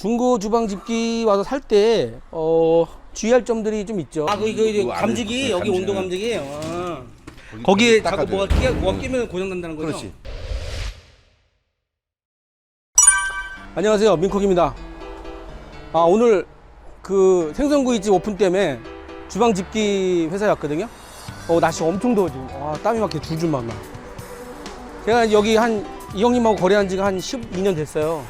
중고 주방 집기 와서 살 때 어, 주의할 점들이 좀 있죠. 아, 그, 그, 그그 안에 감지기 그 여기 감지, 온도 응. 감지기. 아. 거기 거기에 닦아줘요. 자꾸 뭐가 끼 뭐가 응. 끼면 고장 난다는 거죠. 그렇지. 안녕하세요, 민콕입니다. 아 오늘 그 생선구이집 오픈 때문에 주방 집기 회사에 왔거든요. 어 날씨 엄청 더워 지금. 와 땀이 막 이렇게 줄줄 막 나. 제가 여기 한 이 형님하고 거래한 지가 한 12년 됐어요.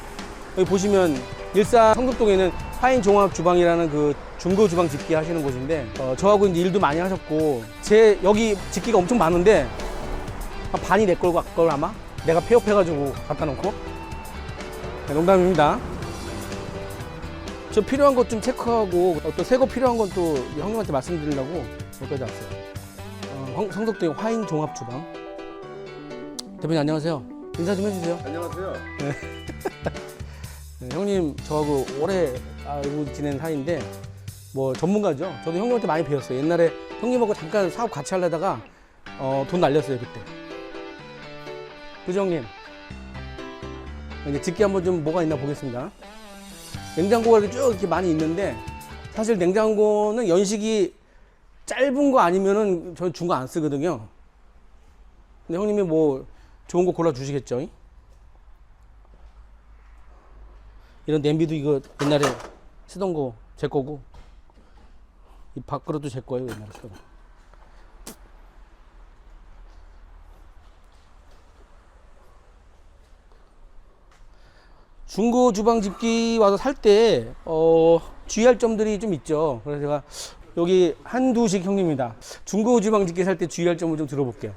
여기 보시면 일산 성덕동에는 화인 종합 주방이라는 그 중고 주방 집기 하시는 곳인데 어, 저하고 이제 일도 많이 하셨고 제 여기 집기가 엄청 많은데 한 반이 내 걸, 걸 아마 내가 폐업해가지고 갖다 놓고 네, 농담입니다. 저 필요한 것 좀 체크하고 어, 또새 거 필요한 건 또 형님한테 말씀드리려고 여기까지 왔어요. 어, 황- 성덕동 화인 종합 주방. 대표님 안녕하세요. 인사 좀 해주세요. 안녕하세요. 네, 형님 저하고 오래 알고 지낸 사이인데 뭐 전문가죠. 저도 형님한테 많이 배웠어요. 옛날에 형님하고 잠깐 사업 같이 하려다가 어, 돈 날렸어요 그때. 그죠 형님? 이제 집기 한번 좀 뭐가 있나 보겠습니다. 냉장고가 이렇게 쭉 이렇게 많이 있는데 사실 냉장고는 연식이 짧은 거 아니면은 저는 중거안 쓰거든요. 근데 형님이 뭐 좋은 거 골라 주시겠죠? 이런 냄비도 이거 옛날에 쓰던 거 제 거고 이 밥그릇도 제 거예요 옛날에 쓰던 거. 중고 주방 집기 와서 살 때 어, 주의할 점들이 좀 있죠. 그래서 제가 여기 한두식 형님입니다. 중고 주방 집기 살 때 주의할 점을 좀 들어볼게요.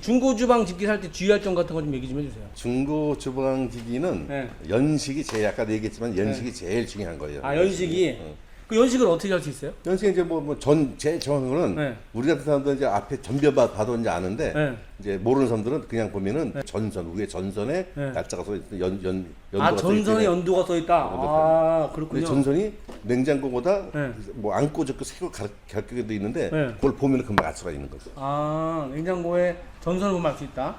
중고 주방 집기 살 때 주의할 점 같은 거 좀 얘기 좀 해주세요. 중고 주방기기는 네. 연식이 제일 아까 얘기했지만 연식이 제일 중요한 거예요. 아 연식이 응. 그 연식을 어떻게 할 수 있어요? 연식이 이제 뭐전 제일 정확한 거는 네. 우리 같은 사람들은 이제 앞에 전벼 봐- 봐도 이제 아는데 네. 이제 모르는 사람들은 그냥 보면은 전선 위에 전선에 네. 날짜가 써 있어 연, 연, 연도가 아써 전선에. 연도가 써 있다. 아 그렇군요. 전선이 냉장고보다 네. 뭐 안고 적고 새거 가격도 있는데 네. 그걸 보면은 금방 알 수가 있는 거죠. 아 냉장고에 전선을 보면 알 수 있다.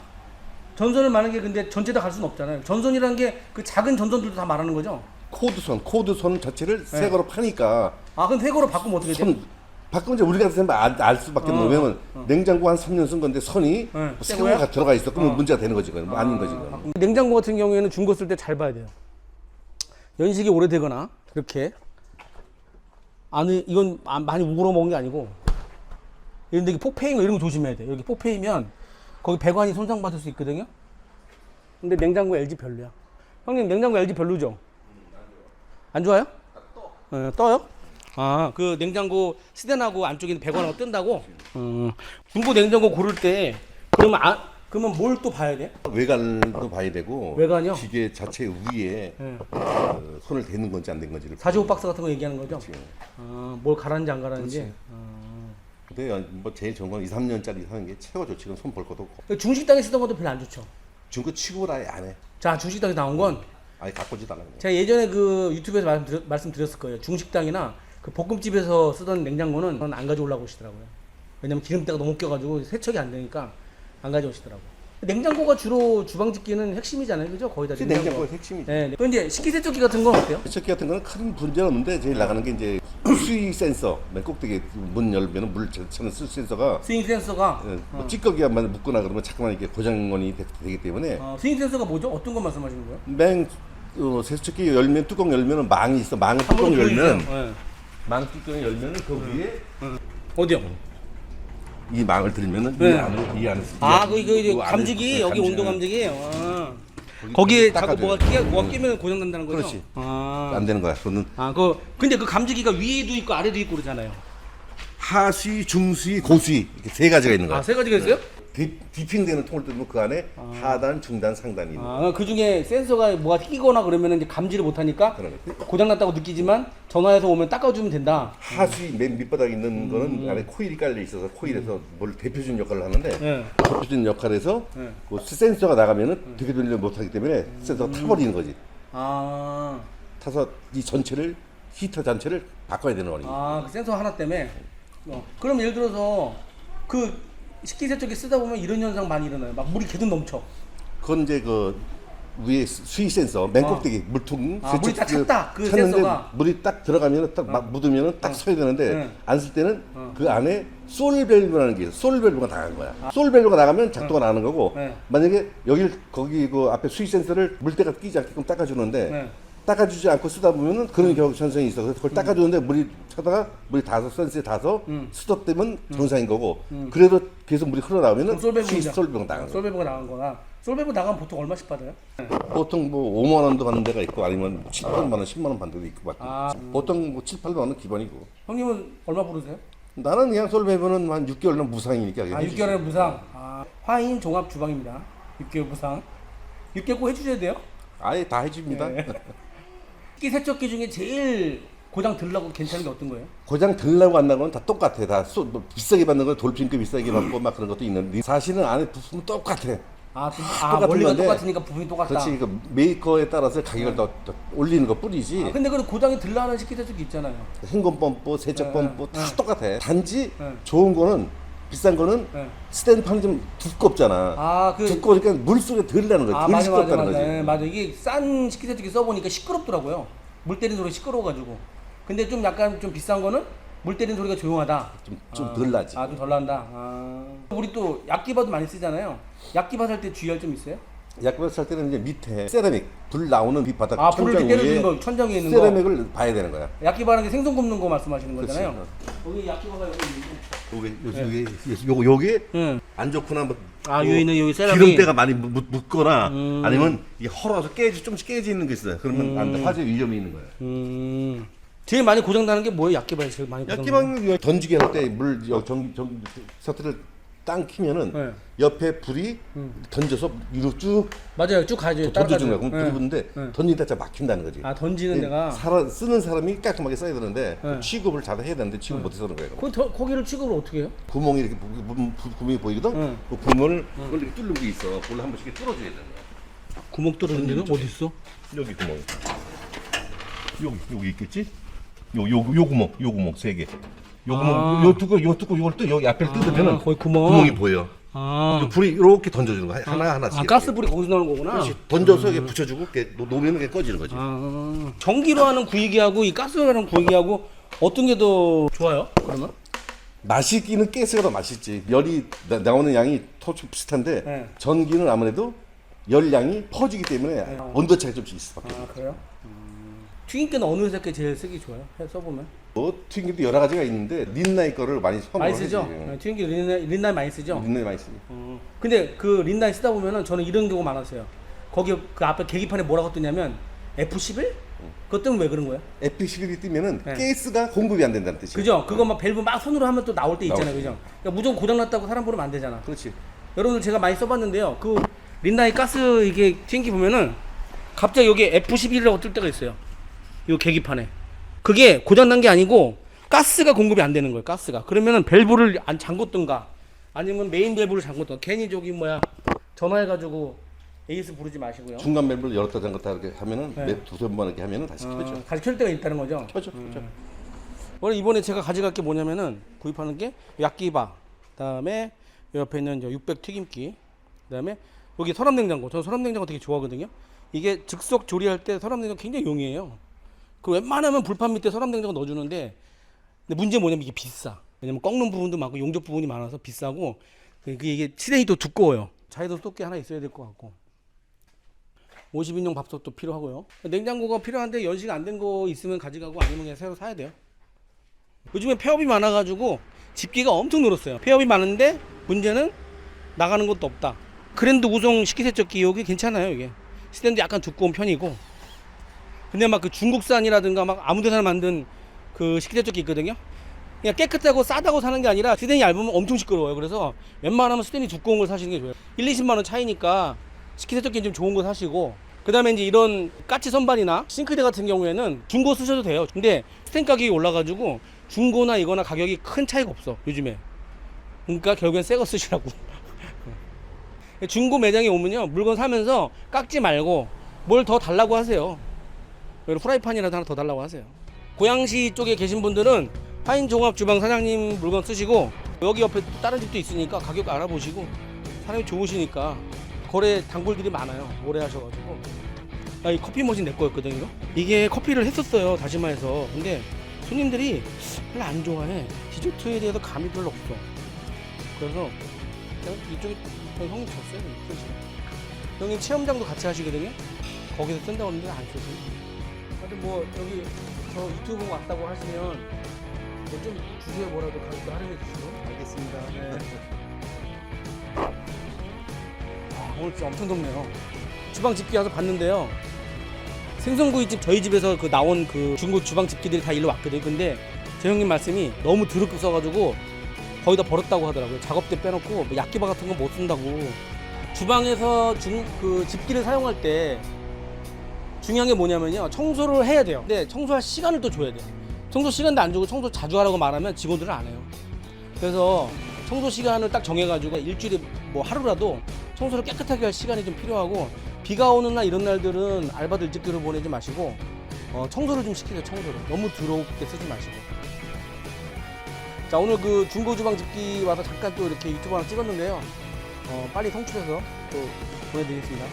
전선을 말하는 게 근데 전체 다 갈 수는 없잖아요. 전선이라는 게 그 작은 전선들도 다 말하는 거죠. 코드선, 코드선 자체를 네. 새 거로 파니까 아 그럼 회고로 바꾸면 어떻게 돼요? 선 바꾸면 이제 우리가 알, 알 수밖에 어, 없는 왜냐면 냉장고 한 3년 쓴 건데 선이 네. 새 새거야? 거가 들어가 있어. 그러면 어. 문제가 되는 거지. 그건 뭐 아닌 거지. 그건. 바꾸면- 냉장고 같은 경우에는 중고 쓸 때 잘 봐야 돼요. 연식이 오래되거나 이렇게 안에 이건 아- 많이 우러러 먹은 게 아니고 이런데 이게 폭패인 거 이런 거 조심해야 돼. 여기 폭패이면 거기 배관이 손상 받을 수 있거든요. 근데 냉장고 LG 별로야. 형님 냉장고 LG 별로죠? 안 좋아요? 네, 떠요? 아, 그 냉장고 스댄하고 안쪽에 있는 배관하고 뜬다고? 음, 중고 냉장고 고를 때 그러면 아, 그러면 뭘 또 봐야 돼? 외관도 봐야 되고 외관이요? 기계 자체 위에 네. 어, 손을 대는 건지 안 된 건지를 45 박스 같은 거 얘기하는 거죠? 그렇지. 아, 뭘 갈았는지 안. 그렇지. 아. 근데 뭐 제일 좋은 건 2, 3년짜리 사는 게 최고 좋지. 그건 손볼 것도 없고. 그 중식당에 쓰던 것도 별로 안 좋죠. 중고 치고 아예 안 해. 자, 중식당에 나온 건 아예 갖고지도 않아. 그냥. 제가 예전에 그 유튜브에서 말씀드렸, 말씀드렸을 거예요. 중식당이나 그 볶음집에서 쓰던 냉장고는 안 가져오려고 하시더라고요. 왜냐면 기름때가 너무 껴가지고 세척이 안 되니까 안 가져오시더라고요. 냉장고가 주로 주방 집기는 핵심이잖아요. 그죠? 거의 다 그게 냉장고의 핵심이죠. 네. 네. 그럼 이제 식기세척기 같은 건 어때요? 세척기 같은 거는 큰 문제는 없는데 제일 나가는 게 이제 수위 센서. 맨 꼭대기 문 열면 물 차는 수 센서가 스윙 센서가 예, 뭐 찌꺼기만 묶거나 그러면 자꾸만 이렇게 고장원이 되- 되기 때문에 어, 스윙 센서가 뭐죠? 어떤 거 말씀하시는 거예요? 맹 어, 세척기 열면 뚜껑 열면은 망이 있어. 망 뚜껑 열면 보여주세요. 네. 망 뚜껑 열면은 그 위에 어디요? 이 망을 들면은 네. 이 안에 이 안에 아, 그, 그, 그이 안에 감지기, 네, 여기. 온도 감지기. 아. 거기 거기에 자꾸. 뭐가 끼, 뭐가 끼면 고장 난다는 거죠? 그렇지. 아. 안 되는 거야. 그거는 아, 그 근데 그 감지기가 위에도 있고 아래도 있고 그러잖아요. 하수위, 중수위, 고수위 이렇게 세 가지가 있는 거야. 아, 세 가지가 있어요? 디, 디핑되는 통을 뜯으면 그 안에 하단, 중단, 상단이 있는. 아, 그 중에 센서가 뭐가 끼거나 그러면 이제 감지를 못 하니까 그러네. 고장 났다고 느끼지만 전화해서 오면 닦아주면 된다. 하수위 맨 밑바닥에 있는 음. 거는 안에 코일이 깔려 있어서 코일에서 뭘 대표준 역할을 하는데 네. 대표준 역할에서 네. 그 센서가 나가면은 되게 돌려 못하기 때문에 센서가 타버리는 거지. 아, 타서 이 전체를 히터 전체를 바꿔야 되는 거니. 아, 그 센서 하나 때문에. 어. 그럼 예를 들어서 그 식기세척기 쓰다 보면 이런 현상 많이 일어나요. 막 물이 계속 넘쳐. 그건 이제 그 위에 수위 센서 맨 꼭대기 물통 아, 물이 딱 찼다. 그 찼는데 센서가. 물이 딱 들어가면 딱막 묻으면 딱 서야 되는데 응. 안쓸 때는 어. 그 안에 솔 밸브라는 게 있어. 솔 밸브가 나간 거야. 솔 밸브가 나가면 작동가 나가는 거고 네. 만약에 여기 거기 그 앞에 수위 센서를 물때가 끼지 않게끔 닦아주는데 네. 닦아주지 않고 쓰다 보면은 그런 경우 현상이 있어. 그래서 그걸 닦아주는데 물이 차다가 물이 닿아서 센서에 닿아서 음. 스톱되면 정상인 거고 그래도 계속 물이 흘러나오면은 그럼 수위 솔베브가 솔밸브가 나간 거나 솔베브 나가면 보통 얼마씩 받아요? 보통 뭐 5만 원도 받는 데가 있고 아니면 7, 8만 원, 10만 원 받는 데도 있고 받 아. 보통 뭐 7, 8만 원은 기본이고 형님은 얼마 부르세요? 나는 그냥 솔베이브는 한 6개월은 무상이니까 아, 해주지. 6개월에 무상. 아, 화인 종합 주방입니다. 6개월 무상. 6개월 꼭 해주셔야 돼요. 아예 다 해줍니다. 네. 식기 세척기 중에 제일 고장 들라고 괜찮은 게 어떤 거예요? 고장 들라고 안 나고는 다 똑같아. 다 소, 뭐 비싸게 받는 건 돌핀급 비싸게 받고 막 그런 것도 있는데 사실은 안에 부품은 똑같아. 아, 그, 아 똑같은 원리가 건데. 똑같으니까 부분이 똑같다. 그렇지. 그 메이커에 따라서 가격을 더, 더 올리는 것 뿐이지. 아, 근데 그 고장이 들라는 식기 세척기 있잖아요. 헹굼 펌프, 세척 네, 펌프 네, 다 네. 똑같아. 단지 네. 좋은 거는 비싼 거는 네. 스탠드 판이 좀 두껍잖아. 아, 그 두꺼우니까 물 속에 덜 나는. 아덜 맞아 맞아 시끄럽다는 맞아 거지. 네, 맞아 이게 싼 식기 세척기 써보니까 시끄럽더라고요 물 때리는 소리 시끄러워가지고 근데 좀 약간 좀 비싼 거는 물 때리는 소리가 조용하다 좀, 좀덜 나지. 아 좀 덜 난다 아. 우리 또 약기바도 많이 쓰잖아요 약기바 살 때 주의할 점 있어요? 약국에서 살 때는 이제 밑에 세라믹 불 나오는 밑바닥 아 불을 천장 이렇게 위에 때려주는 거 천장 위에 있는 거 세라믹을 봐야 되는 거야. 약기바라는 게 생선 굽는 거 말씀하시는 그렇지. 거잖아요 여기 약기바가 여기 있는데 요게 요게 요게 요거 요게 응. 안 좋거나 뭐, 아, 뭐 여기 있는 여기 세라믹. 기름때가 많이 묻, 묻- 묻거나 음. 아니면 이게 헐어서 깨지 좀씩 깨지 있는 게 있어요. 그러면 안 돼. 화재 위험이 있는 거예요. 음 제일 많이 고장 나는 게 뭐예요? 약기바에 제일 많이 고장 나는 약기방 던지게 할 때 물 전전 서트를 땅 키면은 네. 옆에 불이 던져서 위로 쭉 맞아요 쭉 가죠 던져주는 거야. 그럼 네. 불이 붙는데 네. 던지다 짜 막힌다는 거지. 아 던지는 데가 사람 쓰는 사람이 깔끔하게 써야 되는데 네. 취급을 잘 해야 되는데 취급 못해서 그런 거예요. 거, 더, 거기를 취급을 어떻게 해요? 구멍이 이렇게 부- 부- 부- 구멍이 보이거든. 응. 그 구멍을 그걸 이렇게 뚫는 게 있어. 그걸 한 번씩 이렇게 뚫어줘야 되는 거야. 구멍 뚫어는 데는 어디 있어? 여기 구멍. 여기 여기 있겠지? 요 요 요 구멍, 요 구멍 세 개. 요 구멍, 아. 요 뚜껑, 요 뚜껑, 요걸 또 여기 앞에 뜯으면은 거기 구멍. 구멍이 보여. 아, 요 불이 이렇게 던져주는 거야. 하나 하나씩. 아 이렇게. 가스불이 거기서 나오는 거구나. 그렇지. 던져서 이렇게 붙여주고 이렇게 놓- 놓으면 이게 꺼지는 거지. 아, 전기로 하는 구이기하고 이 가스로 하는 구이기하고 어떤 게 더 좋아요? 그러면? 맛있기는 가스가 더 맛있지. 열이 나, 나오는 양이 토치 비슷한데 네. 전기는 아무래도 열량이 퍼지기 때문에 온도 차이 좀씩 있어. 아 그래요? 음. 튀김기는 어느 게 제일 쓰기 좋아요? 해 써보면 뭐 튀김도 여러 가지가 있는데 린나이 거를 많이 선호하지. 많이 쓰죠. 네, 튀김기 린나이, 린나이 많이 쓰죠. 린나이 많이 쓰지. 어, 근데 그 린나이 쓰다 보면은 저는 이런 경우 많았어요. 거기 그 앞에 계기판에 뭐라고 뜨냐면 F11? 그것 때문에 왜 그런 거예요? F11이 뜨면은 네. 가스가 공급이 안 된다는 뜻이야. 그죠? 그거 막 밸브 막 손으로 하면 또 나올 때 있잖아요, 나오지. 그죠? 그러니까 무조건 고장 났다고 사람 보면 안 되잖아. 그렇지. 여러분들 제가 많이 써봤는데요. 그 린나이 가스 이게 튀김기 보면은 갑자기 여기 F11이라고 뜰 때가 있어요. 요 계기판에. 그게 고장 난 게 아니고 가스가 공급이 안 되는 거예요. 가스가. 그러면은 밸브를 안 잠궜든가 아니면 메인 밸브를 잠궜든가 괜히 저기 뭐야 전화해가지고 에이스 부르지 마시고요. 중간 밸브를 열었다 잠갔다 이렇게 하면은 네. 매 두세 번 이렇게 하면은 다시 켜져. 어, 다시 켤 때가 있다는 거죠. 켜져. 켜져. 오늘 이번에 제가 가져갈 게 뭐냐면은 구입하는 게 약기바, 그다음에 옆에 있는 저 600 튀김기, 그다음에 여기 서랍 냉장고. 저는 서랍 냉장고 되게 좋아하거든요. 이게 즉석 조리할 때 서랍 냉장고 굉장히 용이해요. 그 웬만하면 불판 밑에 서랍 냉장고 넣어주는데, 근데 문제 뭐냐면 이게 비싸. 왜냐면 꺾는 부분도 많고 용접 부분이 많아서 비싸고, 그 이게 실행이 또 두꺼워요. 자이도 쏟게 하나 있어야 될 것 같고. 50인용 밥솥도 필요하고요. 냉장고가 필요한데 연식 안 된 거 있으면 가져가고 아니면 그냥 새로 사야 돼요. 요즘에 폐업이 많아가지고 집기가 엄청 늘었어요. 폐업이 많은데 문제는 나가는 것도 없다. 그랜드 우송 식기세척기 여기 괜찮아요 이게. 스탠드 약간 두꺼운 편이고. 근데 막 그 중국산이라든가 막 아무데나 만든 그 식기세척기 있거든요. 그냥 깨끗하고 싸다고 사는 게 아니라 스탠이 얇으면 엄청 시끄러워요. 그래서 웬만하면 스탠이 두꺼운 걸 사시는 게 좋아요. 1, 20만 원 차이니까 식기세척기 좀 좋은 거 사시고 그다음에 이제 이런 까치 선반이나 싱크대 같은 경우에는 중고 쓰셔도 돼요. 근데 스탠 가격이 올라가지고 중고나 이거나 가격이 큰 차이가 없어 요즘에. 그러니까 결국엔 새 거 쓰시라고. 중고 매장에 오면요 물건 사면서 깎지 말고 뭘 더 달라고 하세요. 그리고 프라이팬이라도 하나 더 달라고 하세요. 고양시 쪽에 계신 분들은 파인 종합 주방 사장님 물건 쓰시고 여기 옆에 또 다른 집도 있으니까 가격 알아보시고 사람이 좋으시니까 거래 단골들이 많아요. 오래 하셔가지고. 나 이 커피 머신 내 거였거든 이거. 이게 커피를 했었어요 다시마에서. 근데 손님들이 별로 안 좋아해. 디저트에 대해서 감이 별로 없어. 그래서 이쪽에 형님 줬어요. 형님 체험장도 같이 하시거든요. 거기서 쓴다고 하는데 안 쓰세요. 하여튼 뭐 여기 저 유튜브 왔다고 하시면 뭐 좀 주세요 뭐라도 가격도 할인해 주시고. 알겠습니다. 네. 아, 오늘 진짜 엄청 덥네요. 주방 집기 와서 봤는데요. 생선구이집 저희 집에서 그 나온 그 중국 주방 집기들이 다 일로 왔거든요. 근데 제 형님 말씀이 너무 드럽게 써가지고 거의 다 버렸다고 하더라고요. 작업대 빼놓고 뭐 약기바 같은 거 못 쓴다고. 주방에서 중, 그 집기를 사용할 때 중요한 게 뭐냐면요. 청소를 해야 돼요. 근데 청소할 시간을 또 줘야 돼요. 청소 시간도 안 주고 청소 자주 하라고 말하면 직원들은 안 해요. 그래서 청소 시간을 딱 정해가지고 일주일에 뭐 하루라도 청소를 깨끗하게 할 시간이 좀 필요하고 비가 오는 날 이런 날들은 알바들 일찍 들어보내지 마시고 어, 청소를 좀 시키세요 청소를 너무 더럽게 쓰지 마시고 자 오늘 그 중고 주방 집기 와서 잠깐 또 이렇게 유튜브 하나 찍었는데요 어, 빨리 송출해서 또 보내드리겠습니다.